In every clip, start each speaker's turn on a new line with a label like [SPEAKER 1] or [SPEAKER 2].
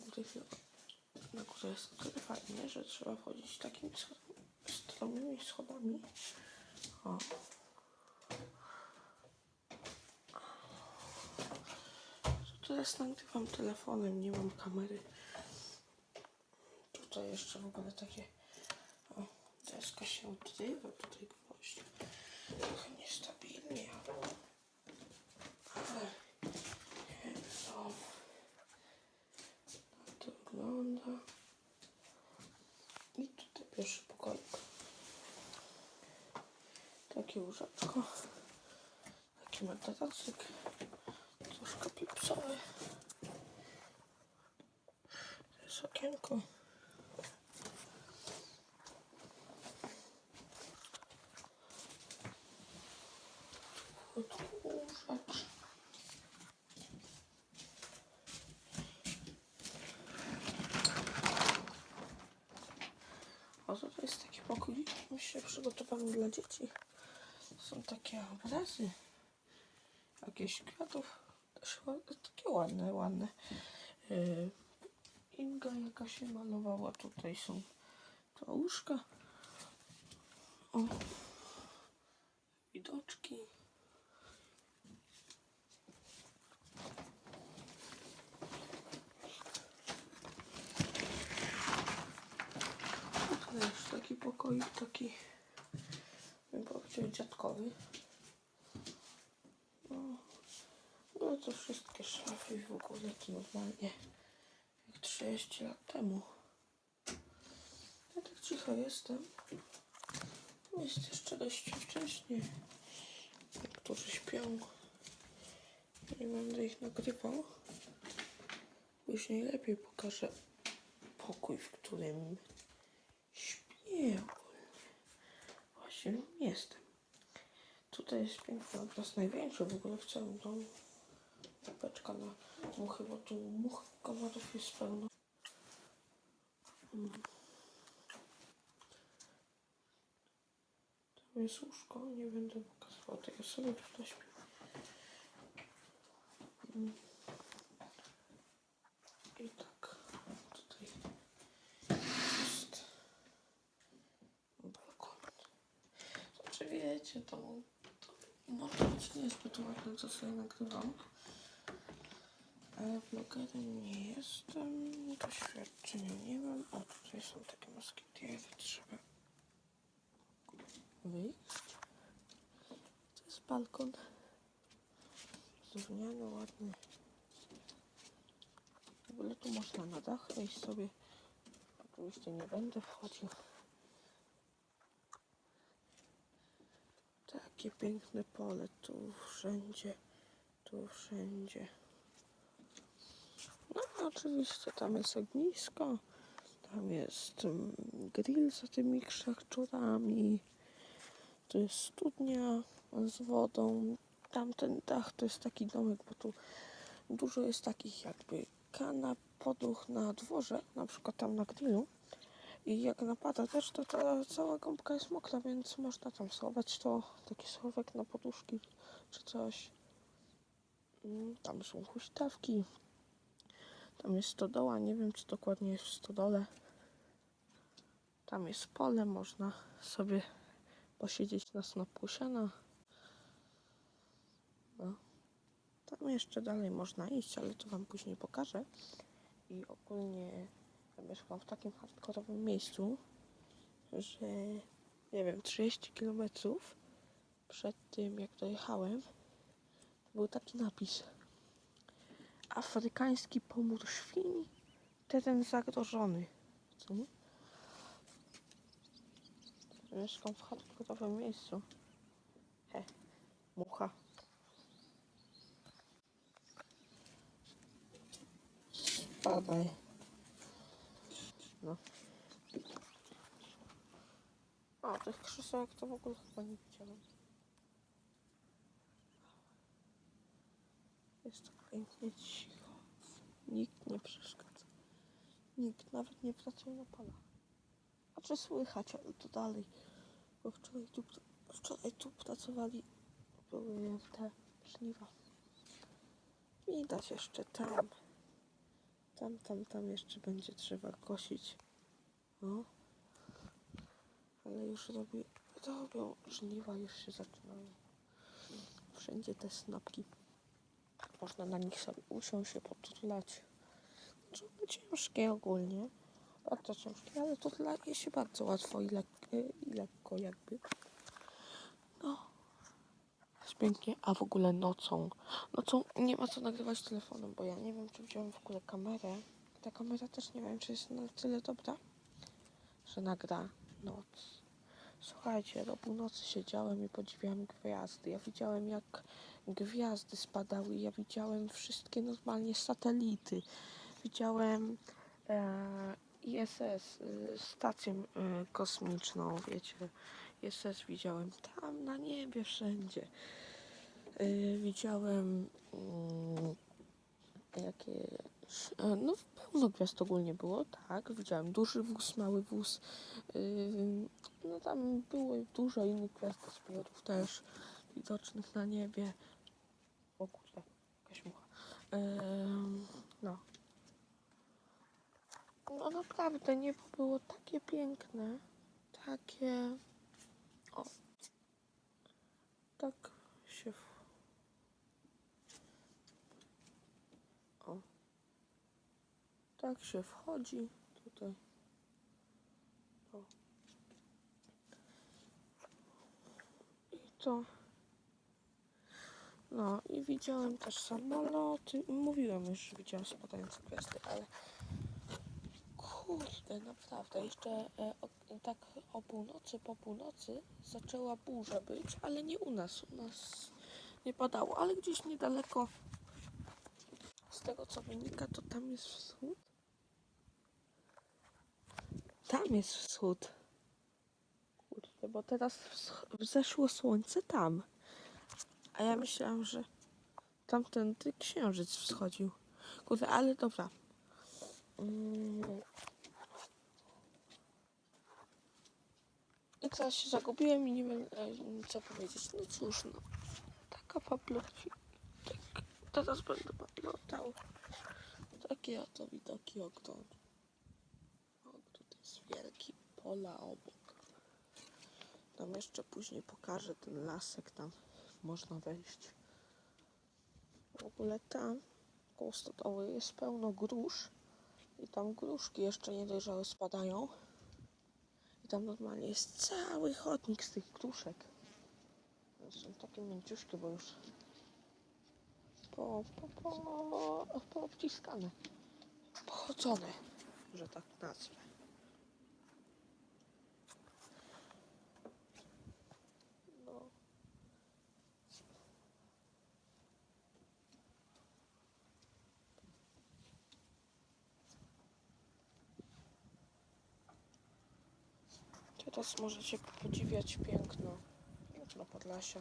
[SPEAKER 1] nagrywa, na górze jest tyle fajnie, że trzeba wchodzić takimi stromymi schodami. O. Teraz nagrywam telefonem, nie mam kamery. Tutaj jeszcze w ogóle takie o, deska się odrywa, tutaj gwoźdź. Trochę niestabilnie, ale ale nie wiem, tak to wygląda. I tutaj pierwszy pokoik. Takie łóżeczko. Taki materacyk. Troszkę pipsowy. To jest okienko. Odkurzacz. O, to jest taki myślę, przygotowany dla dzieci. Są takie obrazy. Jakieś kwiatów. Takie ładne, ładne. Yy, Inga jaka się malowała. Tutaj są to łóżka. O. Widoczki. To jest taki pokoik, taki bym powiedział dziadkowy. No, no to wszystkie szafy w ogóle to normalnie jak 30 lat temu. Ja tak cicho jestem. Jest jeszcze dość wcześnie. Niektórzy śpią. Nie będę ich nagrywał. Później lepiej pokażę pokój, w którym śpię. Właśnie jestem. Tutaj jest piękny obraz, największy w ogóle w całym domu. Beczka na muchy, bo tu much komarów jest pełno. Mm. Tam jest łóżko, nie będę pokazywał tego sobie tutaj śpię. Mm. I tak, tutaj jest balkon. Znaczy wiecie, to, to może być niezbyt ładne, co sobie nagrywam. Ale vlogerem nie jestem, doświadczenia nie mam. O, tutaj są takie moskitiery, trzeba wyjść. To jest balkon. Zrówniany, ładny. W ogóle tu można na dach wejść sobie. Oczywiście nie będę wchodził. Takie piękne pole, tu wszędzie, tu wszędzie. No oczywiście tam jest ognisko, tam jest mm, grill za tymi krzakczurami, tu jest studnia z wodą, tamten dach to jest taki domek, bo tu dużo jest takich jakby kanap, poduch na dworze, na przykład tam na grillu. I jak napada też, to ta cała gąbka jest mokra, więc można tam schować to, taki schowek na poduszki czy coś. Mm, Tam są huśtawki. Tam jest stodoła, nie wiem czy dokładnie jest w stodole. Tam jest pole, można sobie posiedzieć na snopku siana. No. Tam jeszcze dalej można iść, ale to wam później pokażę. I ogólnie mieszkam w takim hardkorowym miejscu, że nie wiem, 30 km przed tym jak dojechałem, był taki napis. Afrykański pomór świń, teren zagrożony. Co? Mieszkam w hardkorowym miejscu. He, mucha. Spadaj. No. O, tych krzesełek to w ogóle chyba nie widziałem. Jest pięknie cicho. Nikt nie przeszkadza. Nikt nawet nie pracuje na polach. A czy słychać, ale to dalej. Bo wczoraj tu, wczoraj tu pracowali, były te żniwa. Widać jeszcze tam. Tam, tam, tam jeszcze będzie trzeba kosić. No. Ale już robi, robią żniwa, już się zaczynają. Wszędzie te snapki. Można na nich sobie usiąść, się poturlać. Znaczy, one ciężkie ogólnie. Bardzo ciężkie, ale turlaje się bardzo łatwo i, lek, i lekko jakby. Pięknie, a w ogóle nocą. Nocą nie ma co nagrywać telefonem, bo ja nie wiem, czy wziąłem w ogóle kamerę. Ta kamera też nie wiem, czy jest na tyle dobra, że nagra noc. Słuchajcie, do północy siedziałem i podziwiałem gwiazdy. Ja widziałem, jak gwiazdy spadały. Ja widziałem wszystkie normalnie satelity. Widziałem e, ISS, y, stację y, kosmiczną, wiecie. ISS widziałem tam na niebie wszędzie. Y, widziałem mm, jakie e, no pełno gwiazd ogólnie było, tak. Widziałem duży wóz, mały wóz. Yy, no tam było dużo innych gwiazdozbiorów też widocznych na niebie. O kurde, jakaś mucha. Yy, no. No naprawdę niebo było takie piękne. Takie... O. Tak się... w- O. Tak się wchodzi tutaj. O. I to. No i widziałem też samoloty. Mówiłem już, że widziałem spadające gwiazdy, ale kurde, naprawdę. Jeszcze e, o, tak o północy, po północy zaczęła burza być, ale nie u nas. U nas nie padało, ale gdzieś niedaleko. Tego co wynika, to tam jest wschód. Tam jest wschód. Kurde, bo teraz wzeszło słońce tam. A ja myślałam, że tamtędy księżyc wschodził. Kurde, ale dobra. Mm. I teraz się zagubiłem i nie wiem e, co powiedzieć. No cóż, no. Taka paplocik. Teraz będę paplotał. Takie oto widoki ogrodu. O, tutaj jest wielki pola obok. Tam jeszcze później pokażę ten lasek, tam można wejść. W ogóle tam koło stodoły jest pełno grusz i tam gruszki jeszcze niedojrzałe spadają. I tam normalnie jest cały chodnik z tych gruszek. Są takie mięciuszkie, bo już po, po, po, poobciskane, pochodzone, że tak nazwę. No. Teraz możecie podziwiać piękno, piękno Podlasia.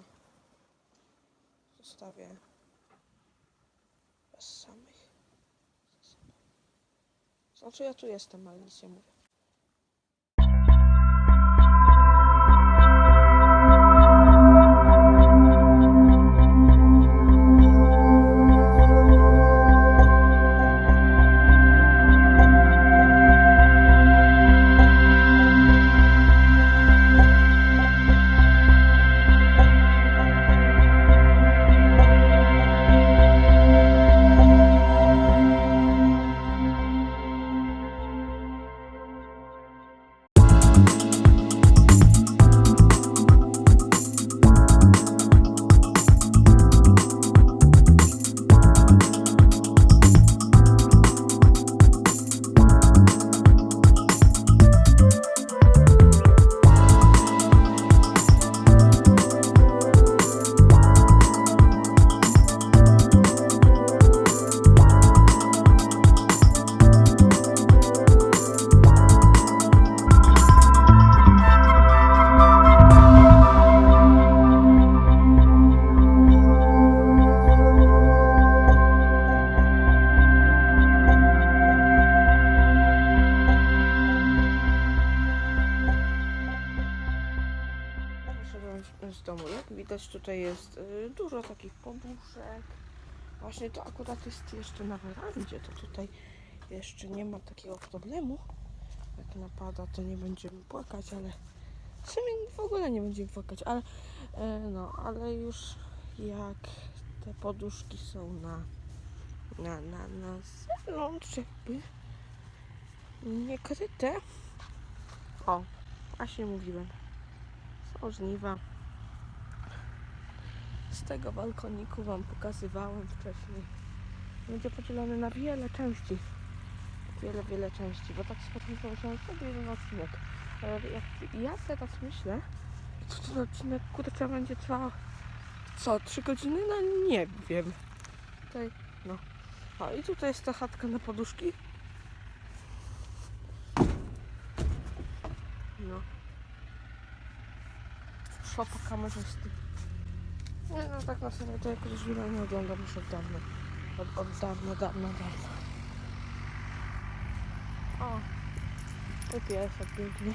[SPEAKER 1] Zostawię samych. Znaczy ja tu jestem, ale nic nie mówię. Tutaj jest y, dużo takich poduszek. Właśnie to akurat jest jeszcze na werandzie, to tutaj jeszcze nie ma takiego problemu. Jak napada, to nie będziemy płakać, ale w sumie w ogóle nie będziemy płakać, ale e, no, ale już jak te poduszki są na na, na, na zewnątrz jakby niekryte. O, właśnie mówiłem. Są żniwa. Z tego balkoniku Wam pokazywałem wcześniej. Będzie podzielony na wiele części. Wiele, wiele części, bo tak sobie pomyślałem, że to jeden odcinek. Ale jak ja teraz myślę, to ten odcinek kurczę będzie trwał co, trzy godziny? No nie wiem. Tutaj, no. O, i tutaj jest ta chatka na poduszki. No. Szopa kamerzysty. Nie no, tak na serio to jakoś źle nie oglądam już od dawna. Od, od dawna, dawna, dawna. O, i piesek pięknie.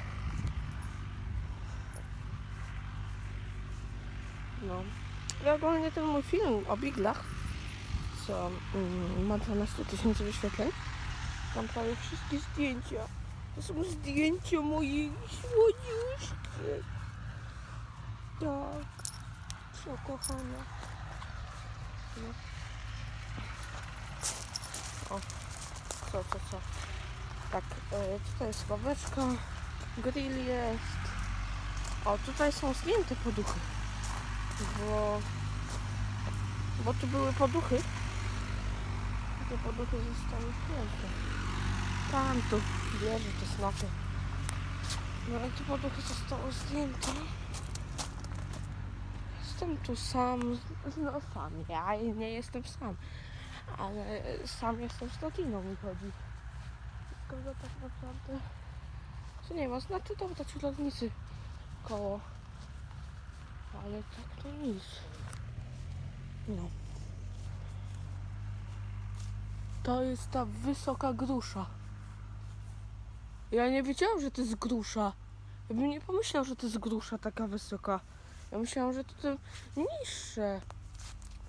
[SPEAKER 1] No. I ogólnie ten mój film o biglach, co mm, ma 12 tysięcy wyświetleń, tam prawie wszystkie zdjęcia. To są zdjęcia mojej słodziuszki. Tak. Co kochana. No. O, co, co, co. Tak, e, tutaj jest ławeczka, grill jest. O, tutaj są zdjęte poduchy. Bo, bo tu były poduchy. Te poduchy zostały zdjęte. Tam tu bierze te snapy. No i te poduchy zostały zdjęte. Jestem tu sam, no sam, ja nie jestem sam, ale sam jestem z rodziną mi chodzi. Że tak naprawdę, że nie ma, znaczy to dać lotnicy koło, ale tak to nic. No. To jest ta wysoka grusza. Ja nie wiedziałam, że to jest grusza. Ja bym nie pomyślał, że to jest grusza taka wysoka. Ja myślałam, że to te niższe.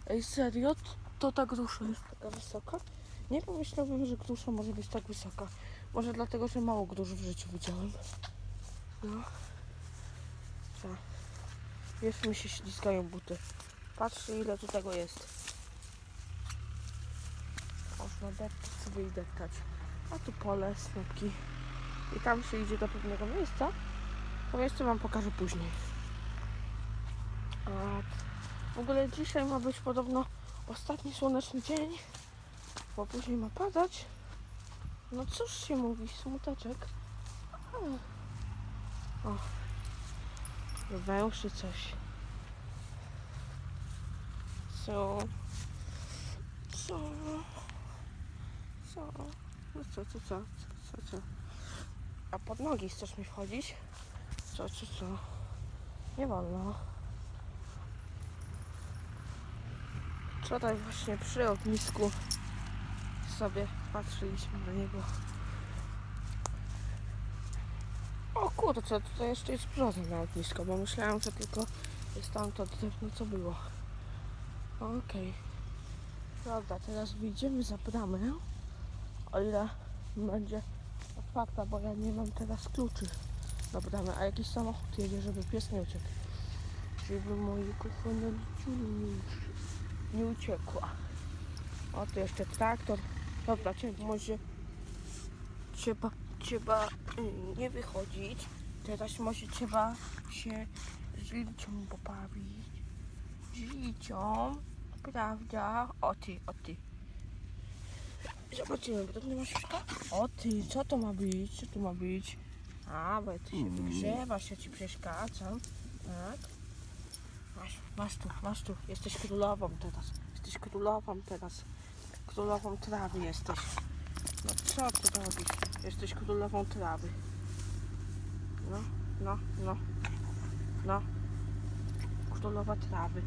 [SPEAKER 1] Ej, serio? To, ta grusza jest taka wysoka? Nie pomyślałbym, że grusza może być tak wysoka. Może dlatego, że mało grusz w życiu widziałem. No. Tak. Już mi się ślizgają buty. Patrzcie, ile tu tego jest. Można deptać sobie i deptać. A tu pole, snopki. I tam się idzie do pewnego miejsca. To miejsce wam pokażę później. W ogóle dzisiaj ma być podobno ostatni słoneczny dzień, bo później ma padać. No cóż się mówi, smuteczek. O, węży coś. Co? Co? Co? No co, co, co, co, co, co? A pod nogi chcesz mi wchodzić? Co, co, co? Nie wolno. Wczoraj właśnie przy ognisku sobie patrzyliśmy na niego. O kurczę, tutaj jeszcze jest brzoza na ognisko, bo myślałam, że tylko jest tam to drewno, co było. Okej. Dobra, teraz wyjdziemy za bramę, o ile będzie otwarta, bo ja nie mam teraz kluczy do bramy, a jakiś samochód jedzie, żeby pies nie uciekł. Żeby moje kochane liciuli nie, nie uciekła. O, tu jeszcze traktor. Dobra, może trzeba, trzeba y, nie wychodzić. Teraz może trzeba się z licią pobawić. Z licią, prawda? O ty, o ty. Zobaczymy, bo to nie masz już to? O ty, co to ma być? Co to ma być? A, bo ty się wygrzewasz, ja ci przeszkadzam. Tak. Masz, masz tu, masz tu. Jesteś królową teraz. Jesteś królową teraz. Królową trawy jesteś. No co ty robisz? Jesteś królową trawy. No, no, no. No. Królowa trawy.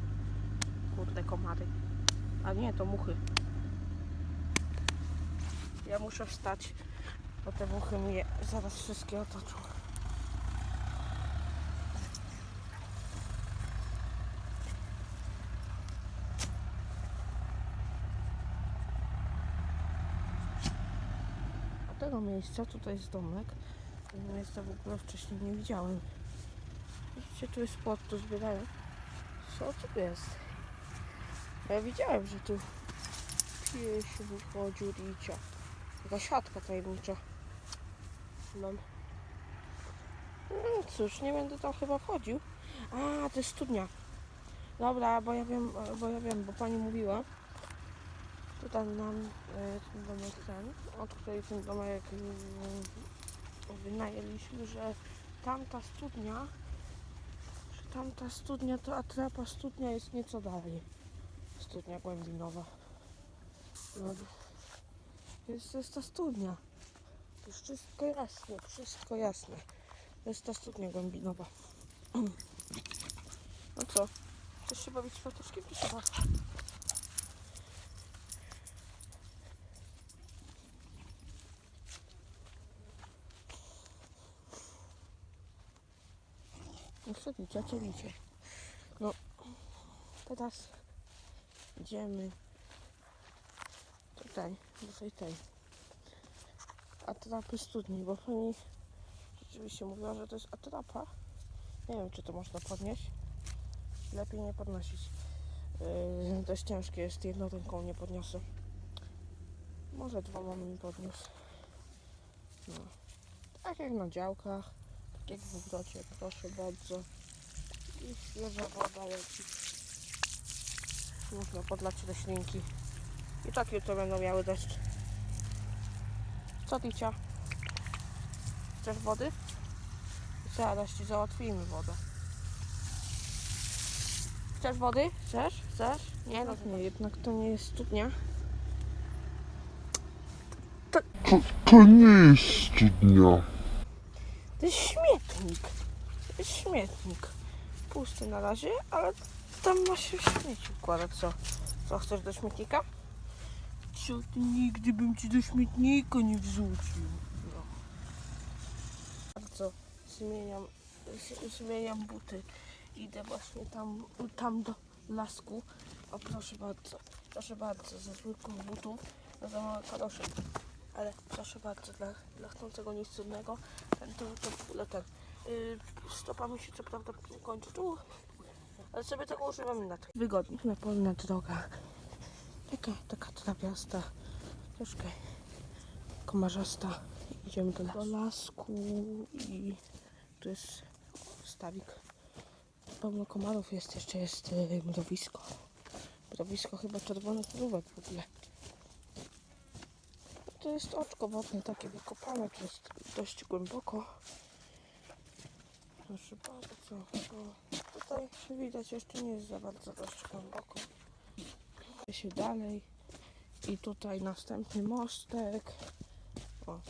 [SPEAKER 1] Kurde komary. A nie, to muchy. Ja muszę wstać, bo te muchy mnie zaraz wszystkie otoczą. Tego miejsca. Tutaj jest domek. Tego miejsca w ogóle wcześniej nie widziałem. Widzicie, tu jest płot, tu zbierają. Co tu jest? Ja widziałem, że tu pies wychodził licia. Taka siatka tajemnicza. Mam. No cóż, nie będę tam chyba wchodził. A, to jest studnia. Dobra, bo ja wiem, bo ja wiem, bo pani mówiła. Tutaj nam e, ten domek ten, od której ten domek mm, wynajęliśmy, że tamta studnia, że tamta studnia to atrapa studnia jest nieco dalej. Studnia głębinowa. No. Więc to jest ta studnia. To jest wszystko jasne, wszystko jasne. To jest ta studnia głębinowa. No co? Chcesz się bawić świateczkiem? Proszę bardzo. No co co widzicie? No, teraz idziemy tutaj, do tej tej atrapy studni, bo pani rzeczywiście mówiła, że to jest atrapa. Nie wiem, czy to można podnieść. Lepiej nie podnosić. Yy, dość ciężkie jest, jedną ręką nie podniosę. Może dwoma bym podniósł. No. Tak jak na działkach, tak jak w ogrodzie, proszę bardzo. I świeża woda leci. Można podlać roślinki. I tak jutro będą miały deszcz. Co Ticia? Chcesz wody? Zaraz ci załatwimy wodę. Chcesz wody? Chcesz? Chcesz? Nie, no nie, jednak to nie jest studnia.
[SPEAKER 2] To, to nie jest studnia.
[SPEAKER 1] To jest śmietnik. To jest śmietnik. Pusty na razie, ale tam ma się śmieci układać. Co? Co, chcesz do śmietnika? Co ty nigdy bym ci do śmietnika nie wrzucił. No. Bardzo zmieniam, zmieniam buty. Idę właśnie tam, tam do lasku. O proszę bardzo, proszę bardzo, ze zwykłych butów za małe kalosze. Ale proszę bardzo, dla, dla chcącego nic cudnego, ten to, to ogóle ten. Yy, stopa mi się co prawda kończy tu, ale sobie tego używam inaczej. Wygodnie. Na polna droga. Taka, taka trawiasta, troszkę komarzasta. Idziemy do, do lasku i tu jest stawik. Pełno komarów jest, jeszcze jest yy, mrowisko. Mrowisko chyba czerwonych mrówek w ogóle. To jest oczko wodne takie wykopane, to jest dość głęboko. Proszę bardzo, tutaj widać jeszcze nie jest za bardzo dość głęboko. Idę się dalej i tutaj następny mostek. O,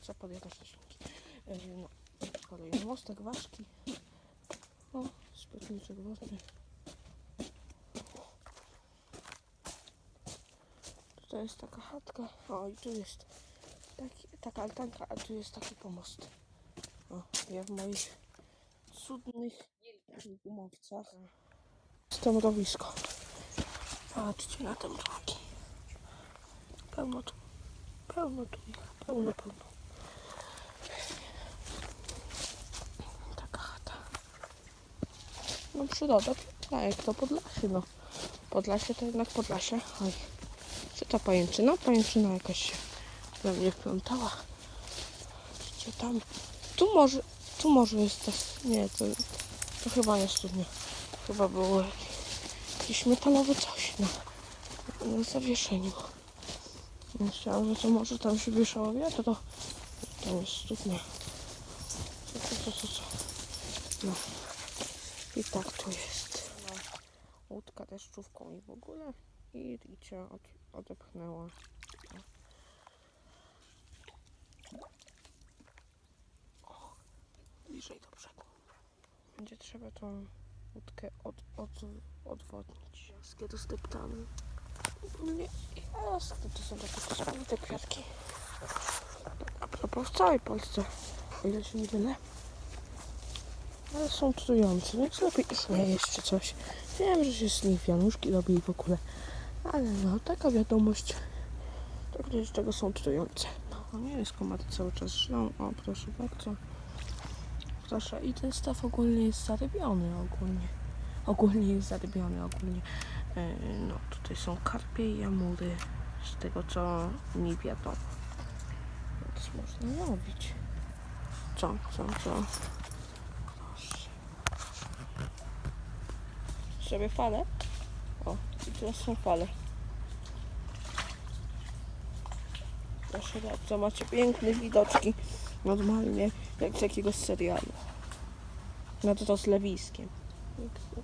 [SPEAKER 1] co podjechać roślinki. Yy, No, kolejny mostek, ważki. O, spytniczek wodny. Tutaj jest taka chatka. O, i tu jest taki, taka altanka, a tu jest taki pomost. O, ja w moich cudnych gumowcach. Jest to mrowisko. Patrzcie na te mrówki. Pełno tu, pełno tu ich, pełno, pełno. Taka chata. No przyroda, tak jak to Podlasie, no. Podlasie to jednak Podlasie. Oj. Czy to pajęczyna? Pajęczyna jakaś się we mnie wplątała. Widzicie tam? Tu może, tu może jest to, nie, to, to chyba nie studnia. Chyba było jakieś, metalowe coś na, na zawieszeniu. Myślałam, że to może tam się wieszało wiatro. To nie jest studnia. Co, co, co, co, co? No. I tak tu jest. Łódka deszczówką i w ogóle. I Ricia od, odepchnęła. Bliżej do brzegu. Będzie trzeba tą łódkę od, od, odwodnić. Wszystkie dosteptane. Nie, jest. To są takie czerwone kwiatki. A propos w całej Polsce, o ile się nie mylę. Ale są trujące, więc lepiej ich nie jeść czy coś. Wiem, że się z nich wianuszki robi i w ogóle. Ale no, taka wiadomość. To gdzieś czego są trujące. No. niebiesko ma to cały czas żlą. O, proszę bardzo. Proszę, i ten staw ogólnie jest zarybiony ogólnie. Ogólnie jest zarybiony, ogólnie. E, No, tutaj są karpie i amury. Z tego, co mi wiadomo. Więc można łowić. Co, co, co? Proszę. Fale? O, i teraz są fale. Proszę bardzo, macie piękne widoczki. Normalnie, jak z jakiegoś serialu. Nad rozlewiskiem. Pięknie.